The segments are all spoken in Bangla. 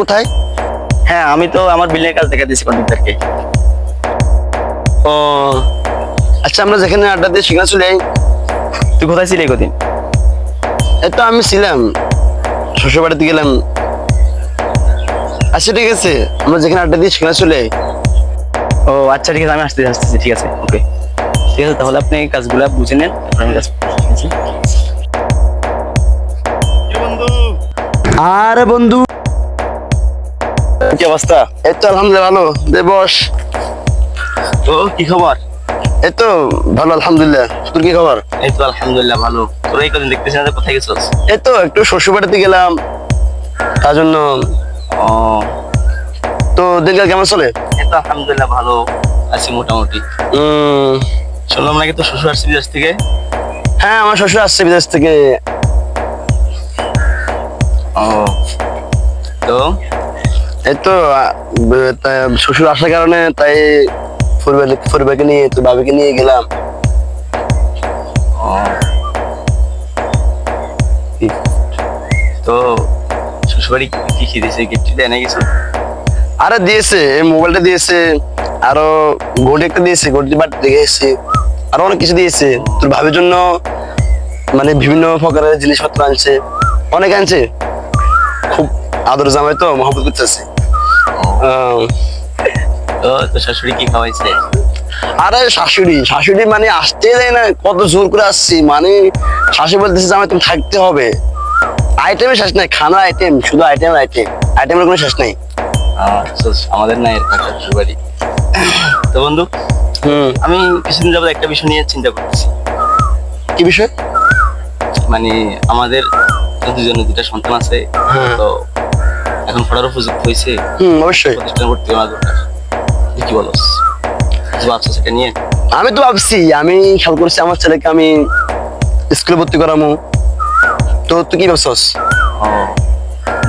কোথায়? হ্যাঁ আমি তো আমার বিল্ডিং কাজ দেখা দিয়েছি কন্ট্রাক্টরকে ও আচ্ছা আমরা যেখানে আড্ডা দিয়ে সেখানে চলে তুই কোথায় ছিলি কদিন? এই তো আমি ছিলাম। শ্বশুর বাড়িতে গেলাম। আচ্ছা ঠিক আছে আমরা যেখানে আড্ডা দিয়ে সেখানে চলে ও আচ্ছা ঠিক আছে আমি আসতেছি আসতেছি ঠিক আছে ওকে। ঠিক আছে তাহলে আপনি কাজগুলো বুঝে নেন তারপর আমি কাজ? আরে বন্ধু কি অবস্থা? এই তো আলহামদুলিল্লাহ ভালো। দে বস। তো কি খবর? এই তো ভালো আলহামদুলিল্লাহ। তোর কি খবর? এই তো আলহামদুলিল্লাহ ভালো। তোরা এই কদিন দেখতেছি না কোথায় গেছিস? এই তো একটু শ্বশুর বাড়িতে গেলাম। তার জন্য ও। তো দিনকাল কেমন চলে? এই তো আলহামদুলিল্লাহ ভালো আছি মোটামুটি। উম, শুনলাম নাকি তো শ্বশুর আসছে বিদেশ থেকে? হ্যাঁ আমার শ্বশুর আসছে বিদেশ থেকে। ও। তো? এই তো আহ, ব- তা শ্বশুর আসার কারণে তাই পরিবারকে নিয়ে তো বাবাকে নিয়ে গেলাম। তো শ্বশুরবাড়ি কি কি দিয়েছে গিফট দেয় না কিছু? আরে দিয়েছে এই মোবাইলটা দিয়েছে আরও ঘড়ি একটা দিয়েছে ঘড়ি বাট দিয়েছে আরও অনেক কিছু দিয়েছে। তোর ভাবির জন্য মানে বিভিন্ন প্রকারের জিনিসপত্র আনছে অনেক আনছে। খুব আদর জামাই তো মহব্বত করতেছে। তো শাশুড়ি কি খাওয়াইছে? আরে শাশুড়ি শাশুড়ি মানে আসতেই দেয় না কত জোর করে আসছি মানে শাশুড়ি বলতেছে যে আমার তুমি থাকতে হবে। আইটেমের শেষ নাই খানা আইটেম শুধু আইটেম আইটেম আইটেমের কোনো শেষ নাই। আমাদের না এরকম একটা শ্বশুরবাড়ি। তো বন্ধু হুম। আমি কিছুদিন যাবত একটা বিষয় নিয়ে চিন্তা করতেছি। কি বিষয়? মানে আমাদের দুজনের দুটা সন্তান আছে হ্যাঁ। তো এখন পড়ার উপযুক্ত হয়েছে। হুম অবশ্যই। প্রতিষ্ঠানে ভর্তি হওয়া দরকার। কি বলস? ভাবছ সেটা নিয়ে? আমি তো ভাবছি আমি খেয়াল করছি আমার ছেলেকে আমি স্কুলে ভর্তি করামু। তো তুই কি ভাবছস? ও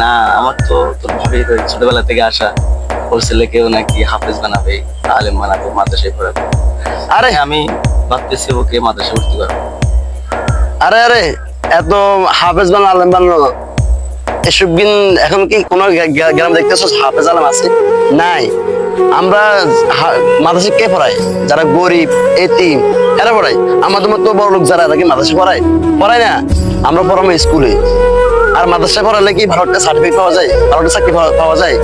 না আমার তো তোর ভাবি ছোটবেলা থেকে আসা ওর ছেলেকেও নাকি হাফেজ বানাবে আলেম বানাবে মাদ্রাসায় পড়াবে। আরে। আমি ভাবতেছি ওকে মাদ্রাসায় ভর্তি করাবো। আরে আরে এত হাফেজ বানানো আলেম বানানো এখন কি কোনো গ্রা- গ্রা- গ্রাম দেখতেছস হাফেজ আলেম আছে? নাই। আমরা মাদ্রাসা কে পড়াই যারা গরিব, এতিম, এরা পড়াই আমাদের মতো বড় লোক যারা, এরা কি মাদ্রাসা পড়ায়? পড়ায় না। আমরা পড়াবো স্কুলে। আর মাদ্রাসা পড়ালে কি একটা সার্টিফিকেট পাওয়া যায়? একটা চাকরি পাওয়া- যায়?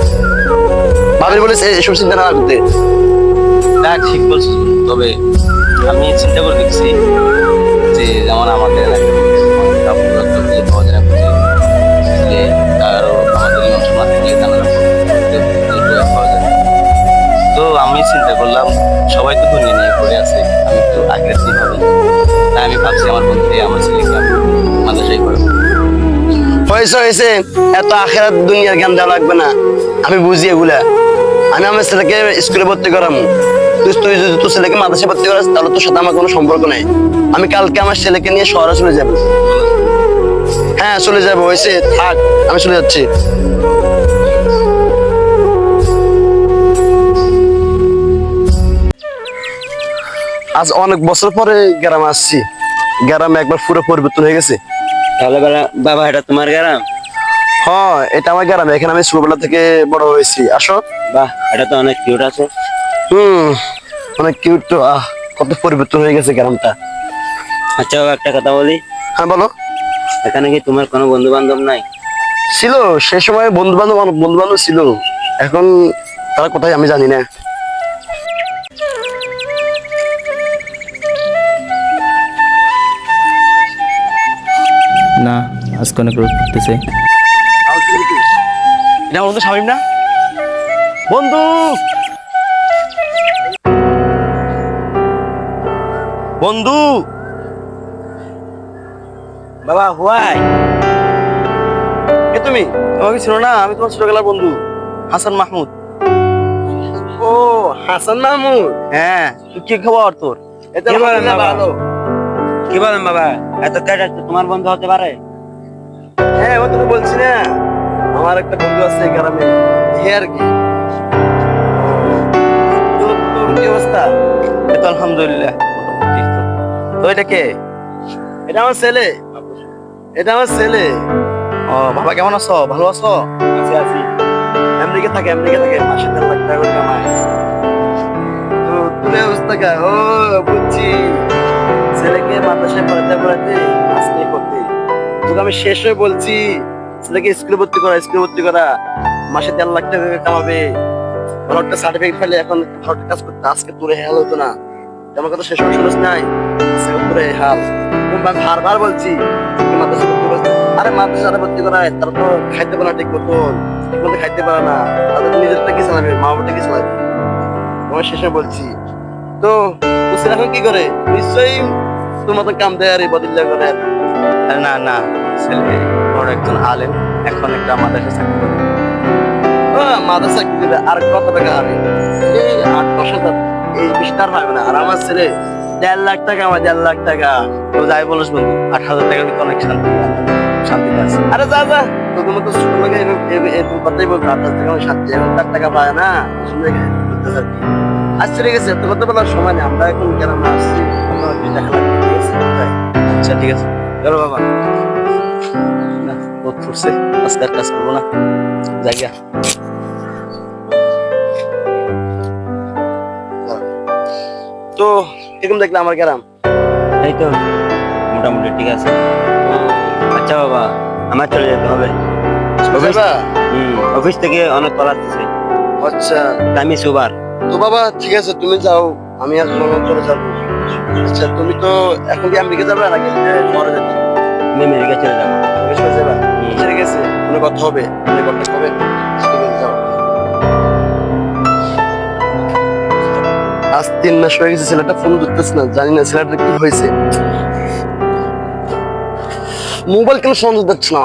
ভাবি বলিস এসব চিন্তা না করতে। না, ঠিক বলছিস তবে আমি চিন্তা করে দেখছি যে যেমন আমাদের এলাকায় সবাই তো দুনিয়া নিয়ে পড়ে আছে, আমি একটু আগ্রেসিভ ভাবি তাই আমি ভাবছি আমার বন্ধু আমার ছেলেকে আমি মাদ্রাসায় পড়াবো। হয়েছে এত আখেরাত দুনিয়ার জ্ঞান দেওয়া লাগবে না। আমি বুঝি এগুলা। আমি আমার ছেলেকে স্কুলে ভর্তি করাম। তুই যদি তোর ছেলেকে মাদ্রাসায় ভর্তি করাস, তাহলে তোর সাথে আমার কোনো সম্পর্ক নেই। আমি কালকে আমার ছেলেকে নিয়ে শহরে চলে যাব। হ্যাঁ চলে যাব, হয়েছে, থাক, আমি চলে যাচ্ছি। আজ অনেক বছর পরে গ্রামে আসছি। গ্রামে একবার পুরো পরিবর্তন হয়ে গেছে। তাহলে বাবা এটা তোমার গ্রাম? হ্যাঁ এটা আমার গ্রামে। এখানে আমি ছোটবেলা থেকে বড় হয়েছি। আসো। বাহ এটা তো অনেক কিউট আছে। হুম অনেক কিউট তো। আহ কত পরিবর্তন হয়ে গেছে গ্রামটা। আচ্ছা একটা কথা বলি। হ্যাঁ বলো। এখানে কি তোমার কোনো বন্ধু বান্ধব নাই? ছিল সে সময় বন্ধু বান্ধব বন্ধু বান্ধব ছিল। এখন তারা কোথায় আমি জানি না। না আজকে অনেক রোদ পড়তেছে। এটা আমার শামিম না? বন্ধু! বন্ধু! বাবা হুয়াই! কে তুমি? আমাকে ছিল না আমি তোমার ছোটবেলার বন্ধু হাসান মাহমুদ। ও হাসান মাহমুদ? হ্যাঁ তুই কি খবর তোর? এটা? ভালো। কি বলেন বাবা? এত ক্যাট তোমার বন্ধু হতে পারে? হ্যাঁ ও তোকে বলছি না। আমার একটা বন্ধু আছে গ্রামে। এই আর কি। তোর তোর কি অবস্থা? এই তো আলহামদুলিল্লাহ তো। এটা কে? এটা আমার ছেলে। এটা আমার ছেলে। ও বাবা কেমন আছো? ভালো আছো? আছি আছি। আমেরিকা থাকে আমেরিকা থাকে। মাসে দেড় লাখ টাকা করে কামায়। তো তোর অবস্থা কা? ও বুঝছি। ছেলেকে মাদ্রাসায় পড়াতে পড়াতে আজকে করতে তোকে আমি শেষ হয়ে বলছি, ছেলেকে স্কুলে ভর্তি করা স্কুলে ভর্তি করা, মাসে দেড় লাখ টাকা কামাবে ভালো একটা সার্টিফিকেট পেলে এখন ভালো একটা কাজ করতে, আজকে তোরে হেল হতো না। আমার কথা শেষ শুনিস নাই। আজকে তোরে হাল আমি বারবার বলছি মাদ্রাসা ভর্তি করতে আরে মাদ্রাসাটা ভর্তি করা তারা তো খাইতে পারে না ঠিক মতো ঠিক মতো খাইতে পারে না। তাদের নিজেরটা কি চালাবে? মা বাবাটা কি চালাবে? তোমার শেষে বলছি। তো বুঝছেন এখন কি করে? নিশ্চয়ই মতো কাম দেয় বদিল্লা করে না। না ছেলে, বড় একজন আলেম, এখন একটা মাদ্রাসা চাকরি করে। মাদ্রাসা কি দিবে আর কত টাকা হবে এই আট দশ হাজার এই বেশি তার পাবে না আর আমার ছেলে, দেড় লাখ টাকা, আমার দেড় লাখ টাকা। তো যাই বলিস বন্ধু আট হাজার অনেক শান্তি আছে আরে যা যা ছোট এরকম কথাই বলতো আট হাজার টাকা শান্তি টাকা পায় না শুনে কি আচ্ছা ঠিক আছে কথা বলার সময় নেই, আমরা এখন গ্রামে আসছি? টাকা লাগবে। আচ্ছা ঠিক আছে। চলো বাবা। না রোদ ফুটছে। আজকে আর কাজ করব না। জায়গা তো এরকম দেখলাম আমার গ্রাম? এই তো মোটামুটি ঠিক আছে। আচ্ছা বাবা আমার চলে যেতে হবে। যাবা? হুম অফিস থেকে অনেক কল আসতেছে। আচ্ছা। আমি সুবার। তো বাবা ঠিক আছে তুমি যাও। আমি আর তোমার চলে যাব। আচ্ছা তুমি তো এখন কি আমেরিকা যাবে নাকি? শহরে যাবে। আমি আমেরিকা চলে যাব। আমেরিকা যাবে? হুম। ঠিক কোনো কথা হবে? কোনো কথা হবে? আজ তিন মাস হয়ে গেছে ছেলেটা ফোন ধরতেছে না। জানি না ছেলেটা কি হয়েছে। মোবাইল কেন ফোন ধরছে না?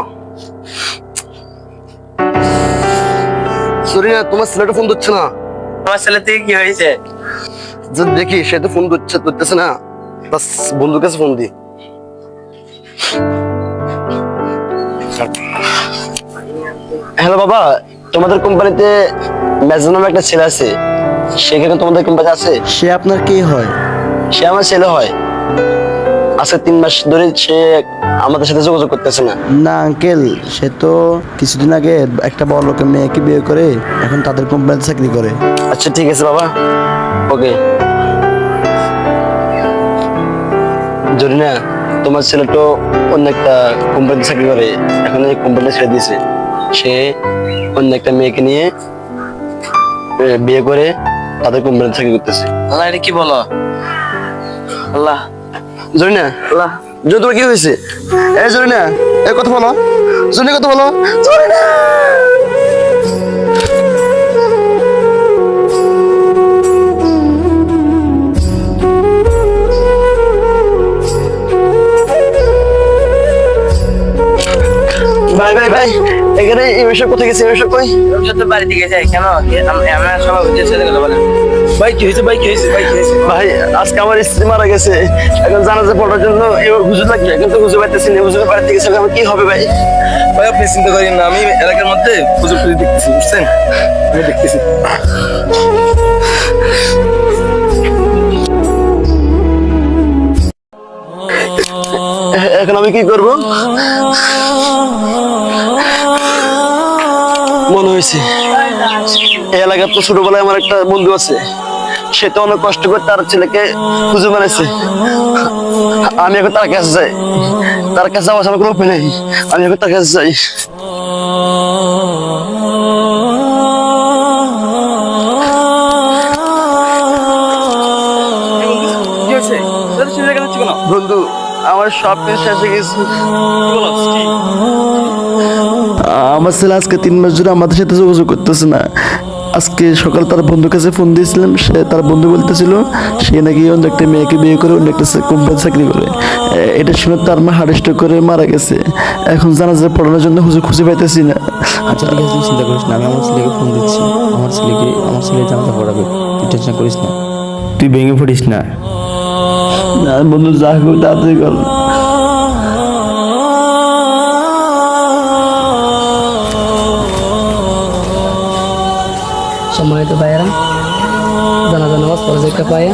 সরি না তোমার ছেলেটা ফোন ধরছে না। আমার ছেলে থেকে কি হয়েছে? যে দেখি সে তো ফোন ধরছে ধরতেছে না। বাস বন্ধুর কাছে ফোন দি। হ্যালো বাবা তোমাদের কোম্পানিতে মেজর নামে একটা ছেলে আছে। সেখানে তোমাদের কোম্পানি আছে? সে আপনার কে হয়? সে আমার ছেলে হয়। আজকে তিন মাস ধরে সে আমাদের সাথে যোগাযোগ করতেছে না। না আঙ্কেল সে তো কিছুদিন আগে একটা বড় লোকের মেয়েকে বিয়ে করে এখন তাদের কোম্পানিতে চাকরি করে। আচ্ছা ঠিক আছে বাবা। ওকে জরিনা তোমার ছেলে তো অন্য একটা কোম্পানিতে চাকরি করে এখন এই কোম্পানি ছেড়ে দিয়েছে। সে অন্য একটা মেয়েকে নিয়ে বিয়ে করে তাদের কোম্পানিতে চাকরি করতেছে। আল্লাহ এটা কি বলো? আল্লাহ। জরিনা আল্লাহ। জরি তোমার কি হয়েছে? এ জরিনা এ কথা বলো। জরিনা কথা বলো। জরিনা ভাই ভাই ভাই। এখানে এই বিষয় কোথায় গেছে? এই বিষয় কই? তো বাড়ি থেকে যাই কেন? আমরা সবাই বুঝে চলে গেল বলেন। ভাই কি হয়েছে? ভাই কি হয়েছে? ভাই কি হয়েছে? ভাই আজকে আমার স্ত্রী মারা গেছে। এখন জানাজা পড়ার জন্য এবার হুজুর লাগবে? এখন তো হুজুর পাইতেছি না হুজুরের বাড়ি থেকে গেছে কি হবে ভাই? ভাই আপনি চিন্তা করেন না আমি এলাকার মধ্যে পুজো পুজো দেখতেছি বুঝছেন? আমি দেখতেছি। এখন আমি কি করব? মনে হয়েছে। এই এলাকার তো ছোটবেলায় আমার একটা বন্ধু আছে। সে তো অনেক কষ্ট করে তার ছেলেকে খুঁজে বানাইছে। আমি এখন তার কাছে যাই। তার কাছে আমার কোনো উপায় নেই। আমি এখন তার কাছে যাই। বন্ধু আমার সব কিছু গেছে। আমার ছেলে আজকে তিন মাস ধরে আমাদের সাথে যোগাযোগ করতেছে না। আজকে সকাল তার বন্ধুর কাছে ফোন দিয়েছিলাম সে তার বন্ধু বলতেছিল সে নাকি অন্য একটা মেয়েকে বিয়ে করে অন্য একটা কোম্পানি চাকরি করে। এটা শুনে তার মা হার্ট স্ট্রোক করে মারা গেছে। এখন জানাজা পড়ানোর জন্য হুজুর খুঁজে পাইতেছি না। আচ্ছা ঠিক আছে চিন্তা করিস না আমি আমার ছেলেকে ফোন দিচ্ছি। আমার ছেলেকে আমার ছেলে জানাতে পড়াবে। তুই টেনশন করিস না। তুই ভেঙে পড়িস না। না বন্ধু যা হোক তাড়াতাড়ি কর। সম্মানিত ভাইয়েরা জানাজা নামাজ প্রজেক্টটা পায়ে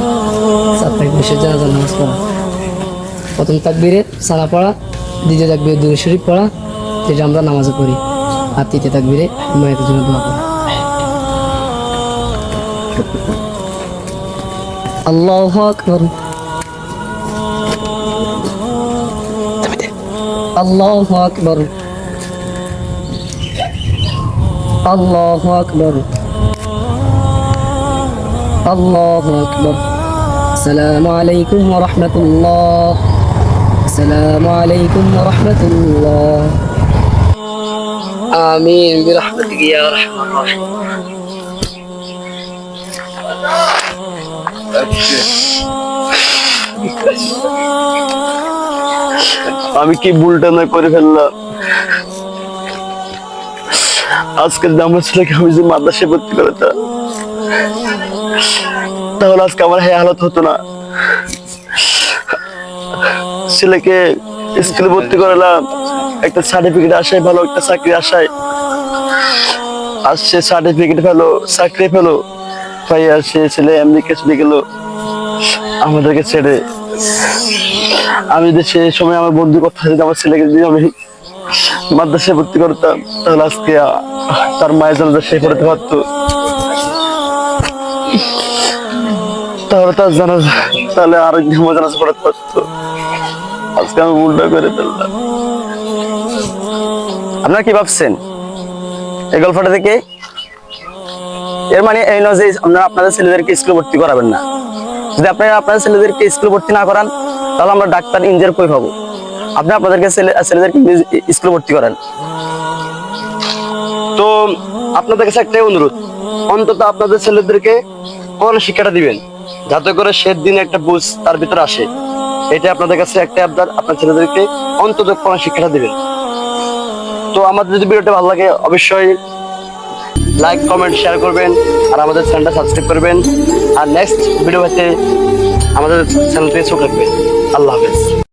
চার তারিখ বসে জানাজা নামাজ পড়া। প্রথম তাকবিরে সালা পড়া দ্বিতীয় তাকবিরে দুই শরীফ পড়া যেটা আমরা নামাজে পড়ি। আর তৃতীয় তাকবিরে মায়ের জন্য দোয়া করি। আল্লাহ আকবর। الله أكبر. الله أكبر. الله أكبر. السلام عليكم ورحمة الله. السلام عليكم ورحمة الله. آمين. برحمتك يا رحمة الله আমি কি ভুলটা না করে ফেললাম? আজকের আমার ছেলেকে আমি যদি মাদ্রাসায় ভর্তি করতাম, তাহলে আজকে আমার হ্যাঁ হালত হতো না। ছেলেকে স্কুলে ভর্তি করালাম, একটা সার্টিফিকেট আসায় ভালো, একটা চাকরি আসায়। আর সে সার্টিফিকেট ফেলো, চাকরি ফেলো ভাই সে ছেলে আমেরিকা চলে গেল, আমাদেরকে ছেড়ে। আমি যদি সময় আমার বন্ধু কথা যদি আমার ছেলেকে যদি আমি মাদ্রাসায় ভর্তি করতাম, তাহলে আজকে তার মায়ের জন্য সে পড়তে পারতো। তাহলে তার তাহলে পড়তে আজকে আমি করে ফেললাম। আপনারা কি ভাবছেন? এই গল্পটা থেকে? এর মানে এই নয় যে আপনারা আপনাদের ছেলেদেরকে স্কুলে ভর্তি করাবেন না। যদি আপনারা আপনাদের ছেলেদেরকে স্কুলে ভর্তি না করান তাহলে আমরা ডাক্তার ইঞ্জিনিয়ার কই পাবো আপনি আপনাদেরকে ছেলে ছেলেদেরকে স্কুলে ভর্তি করেন। তো আপনাদের কাছে একটাই অনুরোধ, অন্তত আপনাদের ছেলেদেরকে কোন শিক্ষাটা দিবেন, যাতে করে সে দিনে একটা বুঝ তার ভিতরে আসে। এটা আপনাদের কাছে একটা আবদার, আপনার ছেলেদেরকে অন্তত কোন শিক্ষাটা দিবেন। তো আমাদের যদি ভিডিওটা ভালো লাগে, অবশ্যই লাইক কমেন্ট শেয়ার করবেন, আর আমাদের চ্যানেলটা সাবস্ক্রাইব করবেন। আর নেক্সট ভিডিও হতে আমাদের চ্যানেলটি চোখ রাখবেন। আল্লাহ হাফেজ।